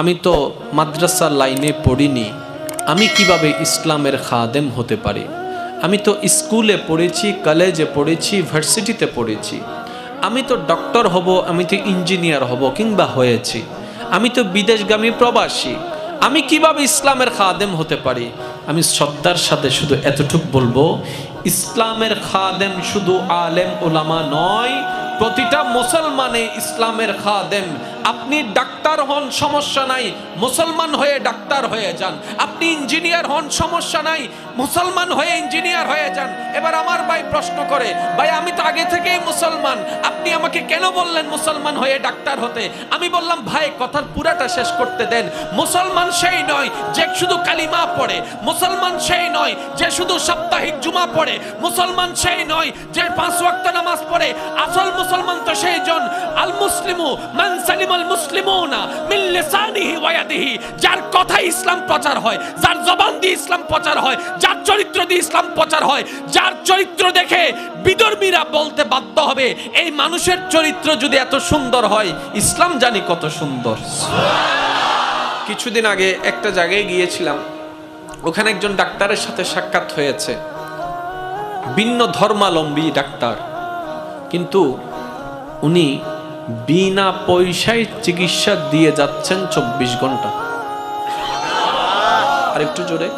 আমি তো মাদ্রাসার লাইনে পড়িনি। আমি কীভাবে ইসলামের খাদেম হতে পারি? আমি তো স্কুলে পড়েছি, কলেজে পড়েছি, ভার্সিটিতে পড়েছি। আমি তো ডক্টর হব, আমি তো ইঞ্জিনিয়ার হব কিংবা হয়েছি। আমি তো বিদেশগামী প্রবাসী। আমি কীভাবে ইসলামের খাদেম হতে পারি? আমি শ্রদ্ধার সাথে শুধু এতটুক বলব, ইসলামের খাদেম শুধু আলেম ওলামা নয়, প্রতিটা মুসলমানে ইসলামের খাদেম আপনি ডাক্তার হন, সমস্যা নাই। মুসলমান হয়ে ডাক্তার হয়ে যান। আপনি ইঞ্জিনিয়ার হন, সমস্যা নাই। মুসলমান হয়ে ইঞ্জিনিয়ার হয়ে যান। এবার আমার ভাই প্রশ্ন করে, ভাই, আমি তো আগে থেকেই মুসলমান। আপনি আমাকে কেন বললেন মুসলমান হয়ে ডাক্তার হতে? আমি বললাম, ভাই, কথার পুরাটা শেষ করতে দেন। মুসলমান সেই নয় যে শুধু কালিমা পড়ে। মুসলমান সেই নয় যে শুধু সাপ্তাহিক জুমা পড়ে। মুসলমান সেই নয় যে পাঁচ ওয়াক্ত নামাজ পড়ে। আসল মুসলমান তো সেই জন আল মুসলিমু মান যার কথা ইসলাম প্রচার হয়, যার জবান দিয়ে ইসলাম প্রচার হয়, যার চরিত্র দিয়ে ইসলাম প্রচার হয়, যার চরিত্র দেখে বলতে বাধ্য হবে, এই মানুষের চরিত্র যদি এত সুন্দর হয়, ইসলাম জানি কত সুন্দর। কিছুদিন আগে একটা জায়গায় গিয়েছিলাম, ওখানে একজন ডাক্তারের সাথে সাক্ষাৎ হয়েছে। ভিন্ন ধর্মালম্বী ডাক্তার, কিন্তু উনি বিনা পয়সায় চিকিৎসা দিয়ে যাচ্ছেন চব্বিশ ঘণ্টা। আর একটু জোরে।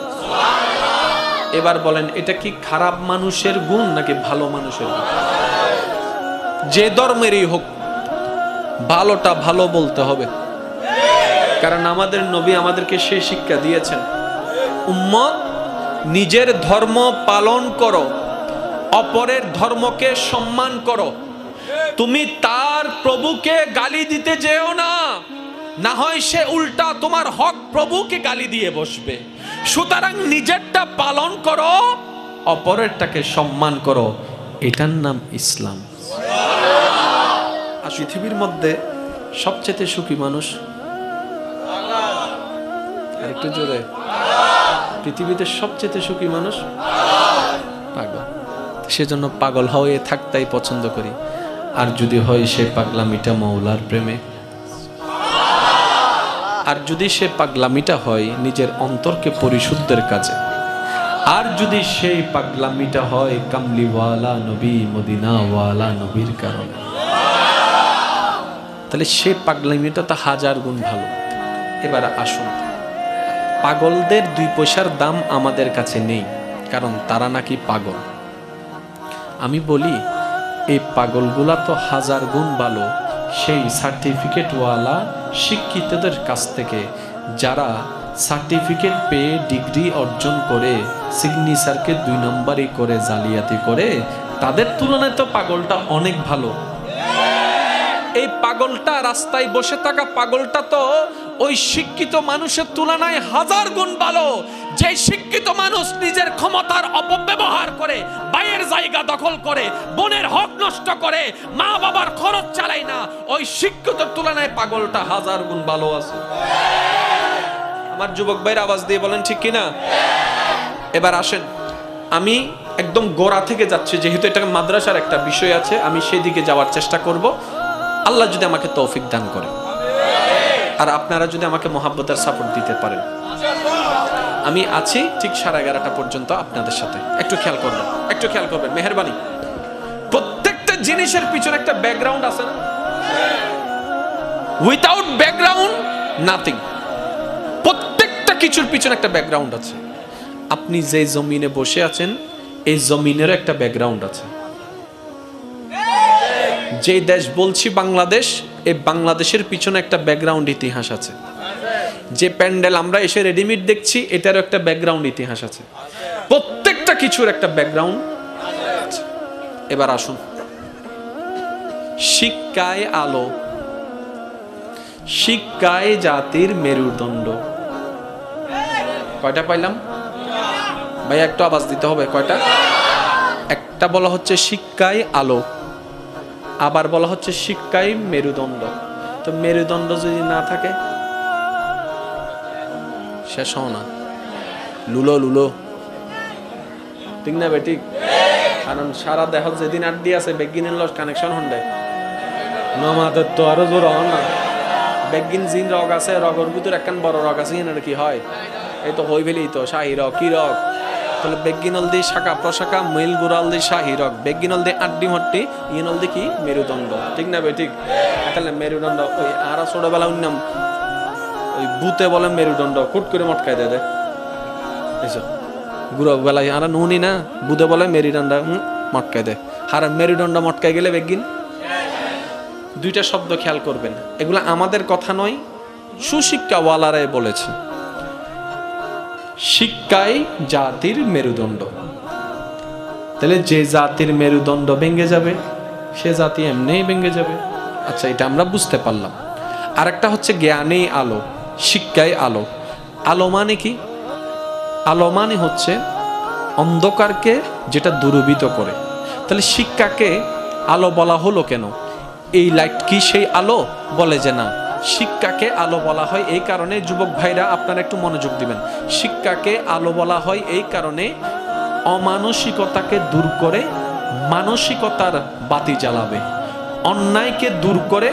এবার বলেন, এটা কি খারাপ মানুষের গুণ নাকি ভালো মানুষের গুণ? যে ধর্মেরই হোক, ভালোটা ভালো বলতে হবে। কারণ আমাদের নবী আমাদেরকে সেই শিক্ষা দিয়েছেন, উম্মত, নিজের ধর্ম পালন করো, অপরের ধর্মকে সম্মান করো। তুমি তার প্রভুকে গালি দিতে যেও না। না হয় সে উল্টা তোমার হক প্রভুকে গালি দিয়ে বসবে। সুতরাং নিজেরটা পালন করো, অপরেরটাকে সম্মান করো। এটার নাম ইসলাম। আর পৃথিবীর মধ্যে সবচেয়ে সুখী মানুষ? আর একটু জোরে। পৃথিবীতে সবচেয়ে সুখী মানুষ? পাগল। সেজন্য পাগল হয়ে থাকতেই পছন্দ করি। আর যদি হয় সে পাগলামিটা মৌলার প্রেমে। আর যদি সে পাগলামিটা হয় নিজের অন্তরকে পরিশুদ্ধের কাজে। আর যদি সেই পাগলামিটা হয় কামলিওয়ালা নবী, মদিনাওয়ালা নবীর কারণে। তাহলে সে পাগলামিটা তো হাজার গুণ ভালো। এবার আসুন। পাগলদের দুই পয়সার দাম আমাদের কাছে নেই, কারণ তারা নাকি পাগল। আমি বলি এই পাগলগুলা তো হাজার গুণ ভালো। সেই সার্টিফিকেটওয়ালা শিক্ষিতদের কাছ থেকে, যারা সার্টিফিকেট পেয়ে ডিগ্রি অর্জন করে, সিগনেচারকে দুই নম্বরই করে জালিয়াতি করে, তাদের তুলনায় তো পাগলটা অনেক ভালো। এই পাগলটা রাস্তায় বসে থাকা পাগলটা তো ওই শিক্ষিত মানুষের তুলনায় হাজার গুণ ভালো। যে শিক্ষিত মানুষ নিজের ক্ষমতার অপব্যবহার করে বাইয়ের জায়গা দখল করে, বোনের হক নষ্ট করে, মা বাবার খরচ চালায় না, ওই শিক্ষিত তুলনায় পাগলটা হাজার গুণ ভালো আছে। আমার যুবক ভাইয়ের আওয়াজ দিয়ে বলেন, ঠিক কিনা? এবার আসেন। আমি একদম গোড়া থেকে যাচ্ছি, যেহেতু এটা মাদ্রাসার একটা বিষয় আছে, আমি সেদিকে যাওয়ার চেষ্টা করব। আল্লাহ যদি আমাকে তৌফিক দান করে আর আপনারা যদি আমাকে মোহাব্বতের সাপোর্ট দিতে পারেন। আমি আছি ঠিক সাড়ে এগারোটা পর্যন্ত আপনাদের সাথে। একটু খেয়াল করবেন, একটু খেয়াল করবেন, মেহরবানি। প্রত্যেকটা জিনিসের পিছনে একটা ব্যাকগ্রাউন্ড আছে না? উইথাউট ব্যাকগ্রাউন্ড নাথিং প্রত্যেকটা কিছুর পিছনে একটা ব্যাকগ্রাউন্ড আছে। আপনি যে জমিনে বসে আছেন, এই জমিনেরও একটা ব্যাকগ্রাউন্ড আছে। যে দেশ বলছি, বাংলাদেশ এই বাংলাদেশের পিছনে একটা ব্যাকগ্রাউন্ড ইতিহাস আছে। যে প্যান্ডেল আমরা এসে রেডিমেড দেখছি, এটারও একটা ব্যাকগ্রাউন্ড ইতিহাস আছে। প্রত্যেকটা কিছুর একটা ব্যাকগ্রাউন্ড এবার আসুন। শিক্ষায় আলো, শিক্ষায় জাতির মেরুদণ্ড। কয়টা পাইলাম? ভাই একটু আওয়াজ দিতে হবে, কয়টা? একটা বলা হচ্ছে শিক্ষায় আলো। আবার বলা হচ্ছে শিক্ষায় মেরুদণ্ড। তো মেরুদণ্ড যদি না থাকে? শেষ হও না। লুলো লুলো। ঠিক না বেটি? কারণ সারা দেহ যেদিন আড্ডি আছে বেগিনের লস কানেকশন হন্ডে নমাদের তো আরও জোর হন না। বেগিন জিন রগ আছে রগর ভিতর একখান বড় রগ আছে কি হয়? এই তো হই তো শাহি রগ কি রগ? তাহলে বেগিনল দি শাখা প্রশাখা মেল গুড়াল দি শাহি রগ বেগিনল দি আড্ডি মট্টি ইনল দি কি? মেরুদণ্ড। ঠিক না ভাই ঠিক? তাহলে মেরুদণ্ড ওই আর ছোটবেলা উন্নাম ওই বুতে বলে মেরুদণ্ড কুট করে মটকাই দেয় দেয় এসো গুড়ো বেলায় আর নুনি না বুধে বলে মেরুদণ্ড হুম, মটকাই দেয় আর মেরুদণ্ড মটকাই গেলে বেগিন? দুইটা শব্দ খেয়াল করবেন। এগুলো আমাদের কথা নয় সুশিক্ষাওয়ালারাই বলেছে। শিক্ষাই জাতির মেরুদণ্ড। তাহলে যে জাতির মেরুদণ্ড ভেঙে যাবে, সে জাতি এমনিই ভেঙে যাবে। আচ্ছা এটা আমরা বুঝতে পারলাম। আরেকটা হচ্ছে জ্ঞানেই আলো শিক্ষায় আলো। আলো মানে কি? আলো মানে হচ্ছে অন্ধকারকে যেটা দূরীভূত করে। তাহলে শিক্ষাকে আলো বলা হলো কেন? এই লাইট কি সেই আলো? বলে যে না। শিক্ষাকে আলো বলা হয়, এই কারণে যুবক ভাইরা আপনারা একটু মনোযোগ দিবেন। শিক্ষাকে আলো বলা হয়, এই কারণে অমানসিকতাকে দূর করে মানসিকতার বাতি জ্বালাবে। অন্যায়কে দূর করে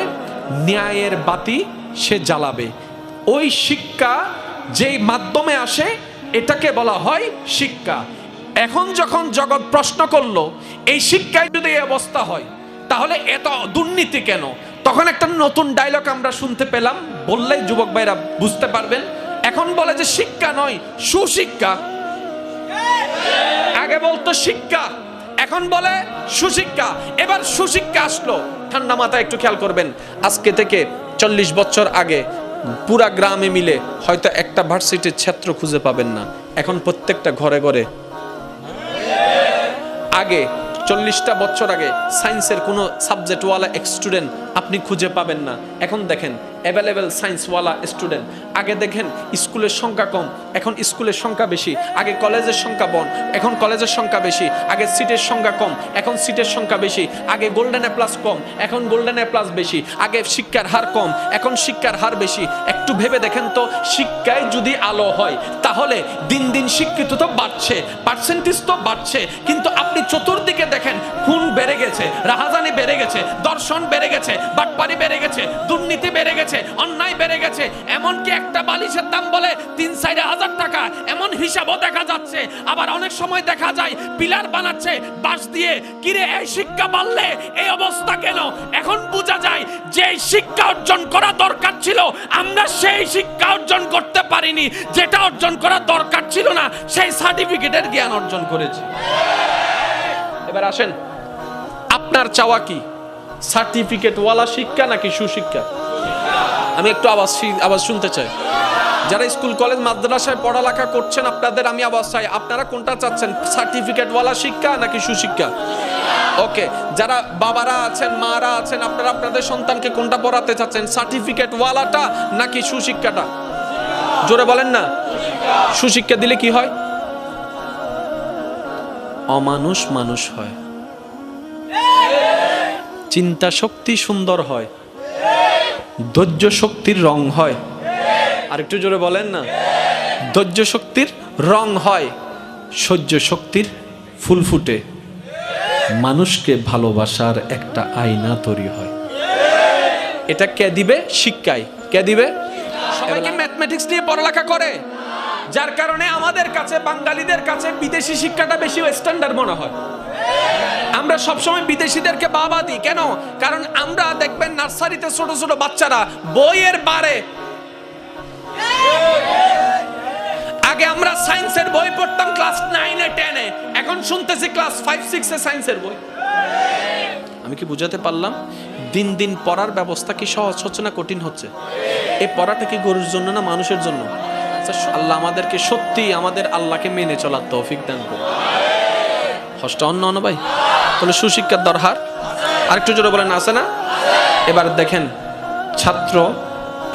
ন্যায়ের বাতি সে জ্বালাবে। ওই শিক্ষা যেই মাধ্যমে আসে, এটাকে বলা হয় শিক্ষা। এখন যখন জগৎ প্রশ্ন করল, এই শিক্ষায় যদি এই অবস্থা হয়, তাহলে এত দুর্নীতি কেন? তখন একটা নতুন ডায়লগ আমরা শুনতে পেলাম। বললেই যুবক ভাইরা বুঝতে পারবেন। এখন বলে যে শিক্ষা নয়, সুশিক্ষা। আগে বলতো শিক্ষা, এখন বলে সুশিক্ষা। এবার সুশিক্ষা আসলো। ঠান্ডা মাথা একটু খেয়াল করবেন, আজকে থেকে চল্লিশ বছর আগে পুরা গ্রামে মিলে হয়তো একটা ভার্সিটির ছাত্র খুঁজে পাবেন না। এখন প্রত্যেকটা ঘরে ঘরে আগে চল্লিশটা বছর আগে সায়েন্সের কোনো সাবজেক্টওয়ালা স্টুডেন্ট আপনি খুঁজে পাবেন না। এখন দেখেন অ্যাভেলেবেল সায়েন্সওয়ালা স্টুডেন্ট আগে দেখেন, স্কুলের সংখ্যা কম, এখন স্কুলের সংখ্যা বেশি। আগে কলেজের সংখ্যা বন এখন কলেজের সংখ্যা বেশি। আগে সিটের সংখ্যা কম, এখন সিটের সংখ্যা বেশি। আগে গোল্ডেন এ প্লাস কম, এখন গোল্ডেন এ প্লাস বেশি। আগে শিক্ষার হার কম, এখন শিক্ষার হার বেশি। একটু ভেবে দেখেন তো, শিক্ষায় যদি আলো হয়, তাহলে দিন দিন শিক্ষিত তো বাড়ছে পার্সেন্টেজ তো বাড়ছে, কিন্তু আপনি চতুর্দিকে দেখেন, খুন বেড়ে গেছে, রাহাজানি বেড়ে গেছে, দর্শন বেড়ে গেছে, বাটপারি বেড়ে গেছে, দুর্নীতি বেড়ে গেছে, অন্যায় বেড়ে গেছে, এমনকি একটা বালিশের দাম বলে তিন, চার হাজার টাকা, এমন হিসাবও দেখা যাচ্ছে। আবার অনেক সময় দেখা যায়, পিলার বানাচ্ছে, বাঁশ দিয়ে, কিরে, এই শিক্ষা বাড়লে এই অবস্থা কেন? এখন বোঝা যায় যে শিক্ষা অর্জন করা দরকার ছিল, আমরা সেই শিক্ষা অর্জন করতে পারিনি। যেটা অর্জন করা দরকার ছিল না, সেই সার্টিফিকেটের জ্ঞান অর্জন করেছি। এবার আসেন। আপনার চাওয়া কি? সার্টিফিকেট ওয়ালা শিক্ষা নাকি সুশিক্ষা? আমি একটু আওয়াজ আওয়াজ শুনতে চাই। যারা স্কুল, কলেজ, মাদ্রাসায় পড়ালেখা করছেন, আপনাদের আমি আওয়াজ চাই। আপনারা কোনটা চাচ্ছেন? সার্টিফিকেট ওয়ালা শিক্ষা নাকি সুশিক্ষা? ওকে, যারা বাবারা আছেন, মারা আছেন, আপনারা আপনাদের সন্তানকে কোনটা পড়াতে চাচ্ছেন? সার্টিফিকেট ওয়ালাটা নাকি সুশিক্ষাটা? জোরে বলেন না। সুশিক্ষা দিলে কি হয়? অমানুষ মানুষ হয়। চিন্তা শক্তি সুন্দর হয়। ধৈর্য শক্তির রং হয়। আর একটু জোরে বলেন না। ধৈর্য শক্তির রং হয়। সহ্য শক্তির ফুল ফুটে। মানুষকে ভালোবাসার একটা আয়না তৈরি হয়। এটা কে দিবে? শিক্ষায়। কে দিবে? সবাই কি ম্যাথমেটিক্স নিয়ে পড়ালেখা করে। যার কারণে আমাদের কাছে, বাঙালিদের কাছে বিদেশি শিক্ষাটা বেশি স্ট্যান্ডার্ড মনে হয়। আমরা সবসময় বিদেশিদেরকে বাবা দিই। কেন? কারণ আমরা দেখবেন নার্সারিতে ছোট ছোট বাচ্চারা বইয়ের বারে। আগে আমরা সায়েন্সের বই পড়তাম ক্লাস নাইনে, টেনে। এখন শুনতেছি ক্লাস ফাইভ, সিক্সে সায়েন্সের বই। আমি কি বুঝাতে পারলাম? দিন দিন পড়ার ব্যবস্থা কি সহজ হচ্ছে না কঠিন হচ্ছে? এই পড়াটা কি গরুর জন্য না মানুষের জন্য? আল্লাহ আমাদেরকে সত্যি আমাদের আল্লাহকে মেনে চলার তৌফিক দান করুন। অন্য অন্য ভাই? তাহলে সুশিক্ষার দরকার আরেকটু জোরে বলেন, আছে না? এবার দেখেন, ছাত্র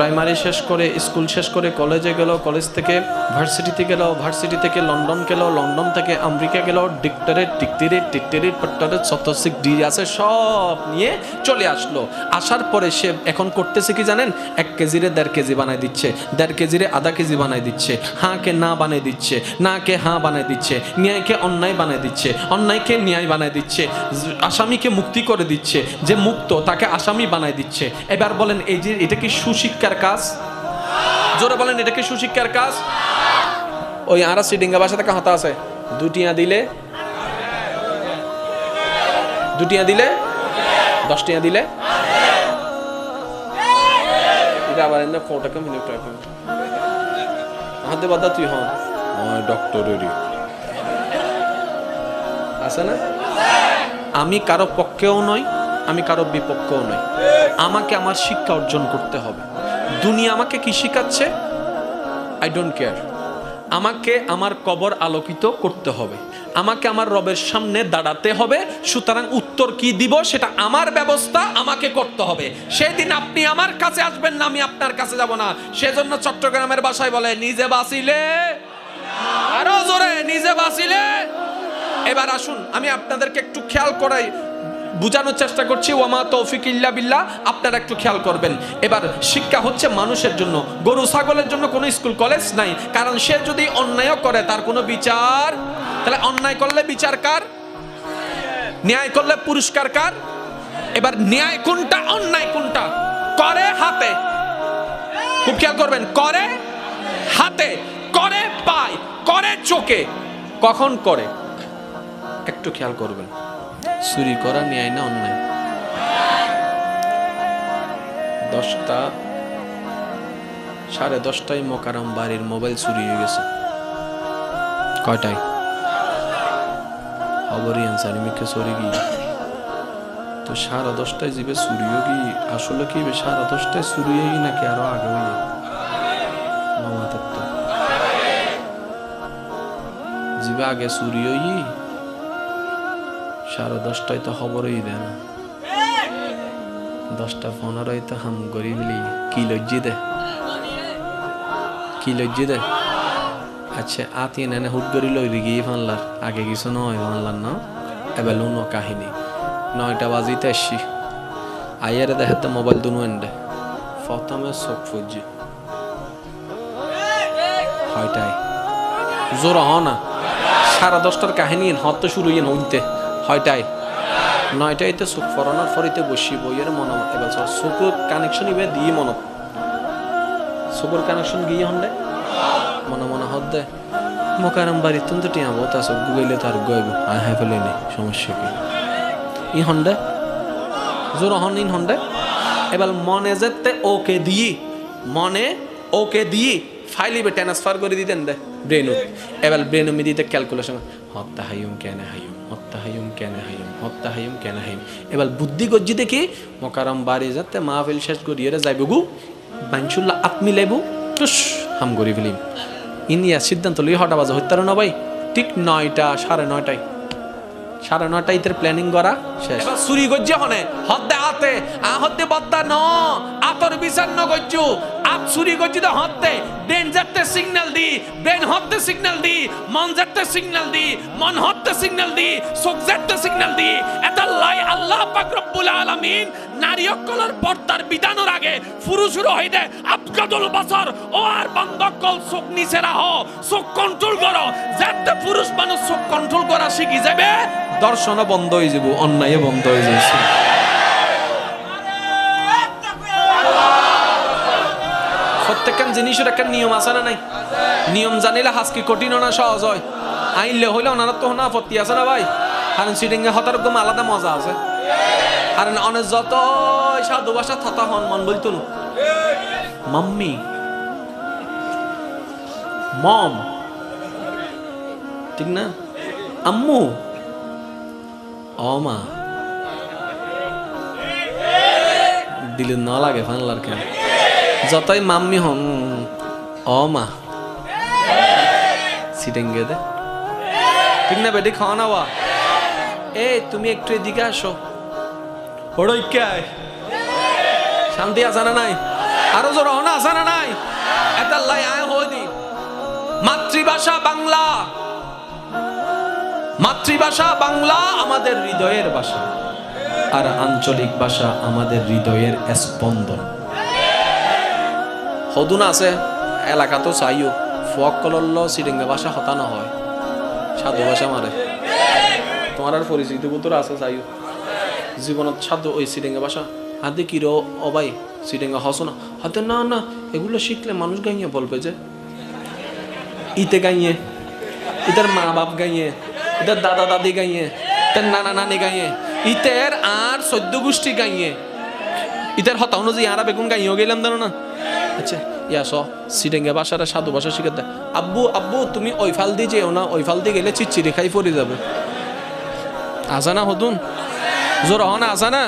প্রাইমারি শেষ করে, স্কুল শেষ করে কলেজে গেল, কলেজ থেকে ভার্সিটিতে গেল, ভার্সিটি থেকে লন্ডন গেল, লন্ডন থেকে আমেরিকা গেল, ডিক্টরেট, ডিক্টেরেট, টিক্টেরেট, পট্টরেট সত্যসিক ডি আছে সব নিয়ে চলে আসলো। আসার পরে সে এখন করতেছে কি জানেন? এক কেজিরে দেড় কেজি বানায় দিচ্ছে, দেড় কেজিরে আধা কেজি বানায় দিচ্ছে, হাঁকে না বানায় দিচ্ছে, না কে হাঁ বানায় দিচ্ছে ন্যায়কে অন্যায় বানায় দিচ্ছে অন্যায়কে ন্যায় বানায় দিচ্ছে, আসামিকে মুক্তি করে দিচ্ছে, যে মুক্ত তাকে আসামি বানায় দিচ্ছে। এবার বলেন, এই যে এটা কি সুশিক্ষার সুশিক্ষার কাজ? জোরে বলেন এটা কি সুশিক্ষার কাজ? ওই আরা সিডিঙ্গা বাসা থেকে হতা আছে। দুটিয়া দিলে? দুটিয়া দিলে? দশটিয়া দিলে? এটা আবার এনে ফোটাকে মিনিট টাকা হাতে বাদা তুই হন ডক্টরেরই। আছে না? আমি কারও পক্ষেও নই আমি কারও বিপক্ষেও নই। আমাকে আমার শিক্ষা অর্জন করতে হবে। দুনিয়া আমাকে কি শিখাচ্ছে? আই ডোন্ট কেয়ার আমাকে আমার কবর আলোকিত করতে হবে। আমাকে আমার রবের সামনে দাঁড়াতে হবে। সুতরাং উত্তর কি দিব সেটা আমার ব্যবস্থা আমাকে করতে হবে। সেদিন আপনি আমার কাছে আসবেন না, আমি আপনার কাছে যাব না। সেজন্য চট্টগ্রামের বাসায় বলে, নিজে বাঁচিলে। আরও জোরে, নিজে বাঁচিলে। এবার আসুন, আমি আপনাদেরকে একটু খেয়াল করাই। বুঝানোর চেষ্টা করছি ওয়ামা তৌফিক ইল্লা বিল্লাহ, আপনারা একটু খেয়াল করবেন। এবার শিক্ষা হচ্ছে মানুষের জন্য। গরু, ছাগলের জন্য কোনো স্কুল, কলেজ নাই। কারণ সে যদি অন্যায় করে, তার কোনো বিচার তাহলে অন্যায় করলে বিচার কার? ন্যায় করলে পুরস্কার কার? এবার ন্যায় কোনটা, অন্যায় কোনটা? করে হাতে। খুব খেয়াল করবেন, করে হাতে। করে পায়, করে চোখে। কখন করে? একটু খেয়াল করবেন। চুরি করা, ন্যায় না অন্যায়? দশটা, সাড়ে দশটায় মোকারাম বাড়ির মোবাইল চুরি হয়ে গেছে। কয়টায়? খবরই আনসার মিকে চুরি গিয়ে তো সাড়ে দশটায় যাবে চুরিও কি? আসলে কি সাড়ে দশটায় চুরি নাকি আরও আগে হয়ে যাবে আগে চুরি সাড়ে দশটায় তো খবরই দেয় না দশটা পনেরোই তো হাম করি বলি কি লজ্জি দে। কি লজ্জি দে। আচ্ছা আতি নেনে হুট করি লই গিয়ে ফানলার আগে কিছু নয় ফানলার না? এবার লোন কাহিনী। নয়টা বাজিতে আসছি। আইয়ারে দেখাতে মোবাইল দুনু এন্ডে প্রথমে চোখ ফুজি। হয়টাই। জোর হ না। সাড়ে দশটার কাহিনী হতে শুরু ইয়ে হইতে হয়টাই নয়টাইতে চোখ ফরানোর ফরিতে বসি বইয়ের মনে এবার চোখের কানেকশন ইবে দিয়ে মনত। চোখের কানেকশন গিয়ে হন দে মনে মনে হত দে। মোকারাম বাড়ির তুমি তো টিয়া বহুত আছো গুগলে তার গইব আয় হাই ফেলে নি, সমস্যা কি? ই হন্ডে জোর হন ইন হন্ডে এবার মনে যেতে ওকে দিয়ে মনে ওকে দিয়ে ফাইলিবে ট্রান্সফার করে দিতেন দে ব্রেনু এবার ব্রেনু মি দিতে ক্যালকুলেশন হত্যা হাইম কেন হাইম হত্যা হাইম কেন হাইম? হত্যা কেন হাইম? এবার বুদ্ধি গজ্জি দেখি মকারম বাড়ি যাতে মাহফিল শেষ করি এরা যাইব গু। বাঞ্চুল্লা আত্মি লেবু টুস, হাম করি ফেলিম ইনিয়া সিদ্ধান্ত লই হটা বাজা হত্যার না ভাই? ঠিক নয়টা, সাড়ে নয়টায়। সাড়ে নটাই ইতের প্ল্যানিং করা, শেষ। চুরি গজ্জে হনে। হদ্দে আতে আ হদ্দে বদ্দা ন, আতর বিচার ন গজ্জু আত চুরি করছি তো হদ্দে ব্রেন যাতে সিগন্যাল দি, ব্রেন হদ্দে সিগন্যাল দি, মন যাতে সিগন্যাল দি, মন হদ্দে সিগন্যাল দি, চোখ যাতে সিগন্যাল দি। এটা লাই আল্লাহ পাক রব্বুল আলামিন নারী অকলের পর্দার বিধানোর আগে পুরুষের হইতে আবগাদুল ও আর বন্ধকল চোখ নিচে রাহ চোখ কন্ট্রোল করো। যাতে পুরুষ মানুষ চোখ কন্ট্রোল করা শিখি যাবে, দর্শনও বন্ধ হয়ে যাব অন্যায় বন্ধ হয়ে যাচ্ছে প্রত্যেকখান জিনিসের একটা নিয়ম আছে না নাই? নিয়ম জানিলে হাসকি কঠিন না সহজ হয়। আইনলে হইলে ওনার তো না, আপত্তি আছে না ভাই? কারণ সিটিংয়ে হতার আলাদা মজা আছে। কারণ অনেক যত সাধু ভাষা থতা হন, মন বলতো মাম্মি। মম। ঠিক না? আম্মু। অমা। দিলে ন লাগে ফানলার কেন? যতই মাম্মি হন, অমা। সিটেঙ্গে দে। ঠিক না বেটি, খাওয়া নাওয়া? এ তুমি একটু এদিকে আসো। শান্তি আছে না নাই? আরও জোর হনা, আছে না নাই? এটা লাই আয় মাতৃভাষা বাংলা। মাতৃভাষা বাংলা আমাদের হৃদয়ের ভাষা। আর আঞ্চলিক ভাষা আমাদের হৃদয়ের স্পন্দন। সদুন আছে এলাকা তো চাইও ফক কলল্ল সিডিঙ্গা ভাষা হতানো হয় সাধু ভাষা মারে তোমার আর পরিচিত বুতর আছে, চাইও। জীবনত সাধু ওই সিডেঙ্গা ভাষা হাতে কি ভাই সিটেঙ্গা হসো না? হাতে না না, এগুলো শিখলে মানুষ গাইয়ে বলবে যে, ইতে গাইয়ে, ইতার মা বাপ গাইয়ে, ইতার দাদা দাদি গাইয়ে, ইতার নানা নানি গাইয়ে, ইতের আর সদ্য গোষ্ঠী গাইয়ে, ইতার হতা অনুযায়ী আরা বেগুন গাইয়েও গেলাম জানো না? আচ্ছা ইয়া স সিডেঙ্গা বাসারা সাধু ভাষা শিখে দেয় আব্বু আব্বু, তুমি ওই ফাল দিয়ে যেও না, ওই ফাল দিয়ে গেলে চিচ্চিরি খাই পড়ে যাবে। আসা না হতুন জোর হন, আছে না?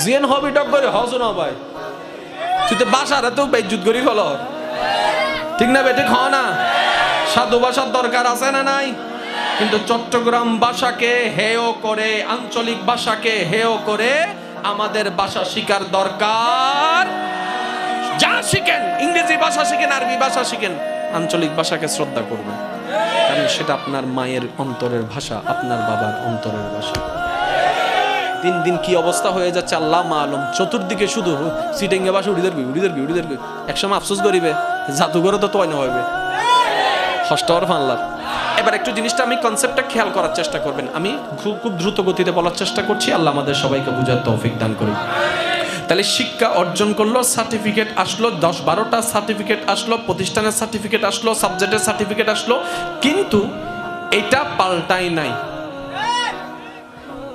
জিয়েন হবি টক করে হস না ভাই। তুই তো বাসারে তো বেজুত করি ফল। ঠিক না বেটে, খাও না। সাধু ভাষার দরকার আছে না নাই? কিন্তু চট্টগ্রাম ভাষাকে হেয় করে, আঞ্চলিক ভাষাকে হেয় করে আমাদের ভাষা শিকার দরকার। যা শিখেন, ইংরেজি ভাষা শিখেন, আরবি ভাষা শিখেন, আঞ্চলিক ভাষাকে শ্রদ্ধা করবেন। কারণ সেটা আপনার মায়ের অন্তরের ভাষা, আপনার বাবার অন্তরের ভাষা। দিন দিন কি অবস্থা হয়ে যাচ্ছে, আল্লাহ মালুম। চতুর্দিকে শুধু সিটেঙ্গে বাসা উড়ি ধরবি উড়ি ধরবি উড়ি ধরবি একসময় আফসোস করিবে জাদুঘরে তো তোয় না হইবে হস্টর ফানলার এবার একটু জিনিসটা আমি কনসেপ্টটা খেয়াল করার চেষ্টা করবেন। আমি খুব খুব দ্রুত গতিতে বলার চেষ্টা করছি, আল্লাহ আমাদের সবাইকে বুঝার তৌফিক দান করুন তাহলে শিক্ষা অর্জন করল সার্টিফিকেট আসলো, দশ বারোটা সার্টিফিকেট আসলো, প্রতিষ্ঠানের সার্টিফিকেট আসলো সাবজেক্টের সার্টিফিকেট আসলো, কিন্তু এটা পাল্টাই নাই।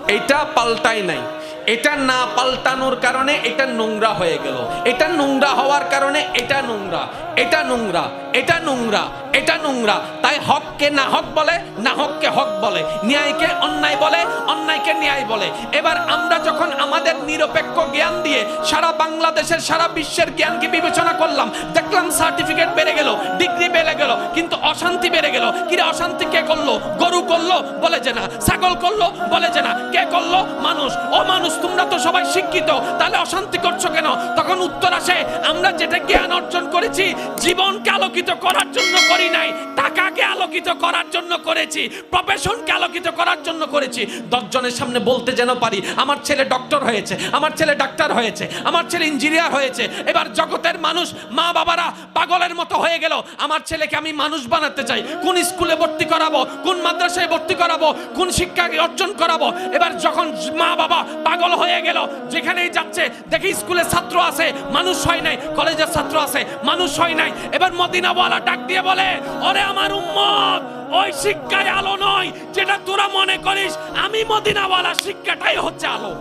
এটা পাল্টাই নাই। এটা না পাল্টানোর কারণে এটা নোংরা হয়ে গেল। এটা নোংরা হওয়ার কারণে এটা নোংরা। এটা নোংরা। এটা নোংরা এটা নোংরা। তাই হককে না হক বলে, না হককে হক বলে। ন্যায়কে অন্যায় বলে, অন্যায়কে ন্যায় বলে। এবার আমরা যখন আমাদের নিরপেক্ষ জ্ঞান দিয়ে সারা বাংলাদেশের, সারা বিশ্বের জ্ঞানকে বিবেচনা করলাম, দেখলাম সার্টিফিকেট বেড়ে গেল, ডিগ্রি বেড়ে গেল, কিন্তু অশান্তি বেড়ে গেল। কিরে অশান্তি কে করল? গরু করল? বলে যে না। ছাগল করল? বলে যে না। কে করল? মানুষ। ও মানুষ, তোমরা তো সবাই শিক্ষিত। তাহলে অশান্তি করছ কেন? তখন উত্তর আসে, আমরা যেটা জ্ঞান অর্জন করেছি, জীবনকে আলোকিত করার জন্য করি নাই। টাকাকে আলোকিত করার জন্য করেছি প্রফেশনকে আলোকিত করার জন্য করেছি। দশজনের সামনে বলতে যেন পারি, আমার ছেলে ডক্টর হয়েছে, আমার ছেলে ডাক্তার হয়েছে, আমার ছেলে ইঞ্জিনিয়ার হয়েছে, এবার জগতের মানুষ মা বাবারা পাগলের মতো হয়ে গেল, আমার ছেলেকে আমি মানুষ বানাতে চাই, কোন স্কুলে ভর্তি করাবো, কোন মাদ্রাসায় ভর্তি করাবো, কোন শিক্ষা অর্জন করাবো, এবার যখন মা বাবা পাগল হয়ে গেল, যেখানেই যাচ্ছে, দেখি স্কুলে ছাত্র আছে, মানুষ হয় নাই, কলেজের ছাত্র আছে, মানুষ হয় নাই, এবার মদিনাওয়ালা ডাক দিয়ে বলে, ওরে আমার উম্মত, ওই শিক্ষায় আলো নয়, যেটা তোরা মনে করিস, আমি মদিনাওয়ালা শিক্ষাটাই হচ্ছে আলো।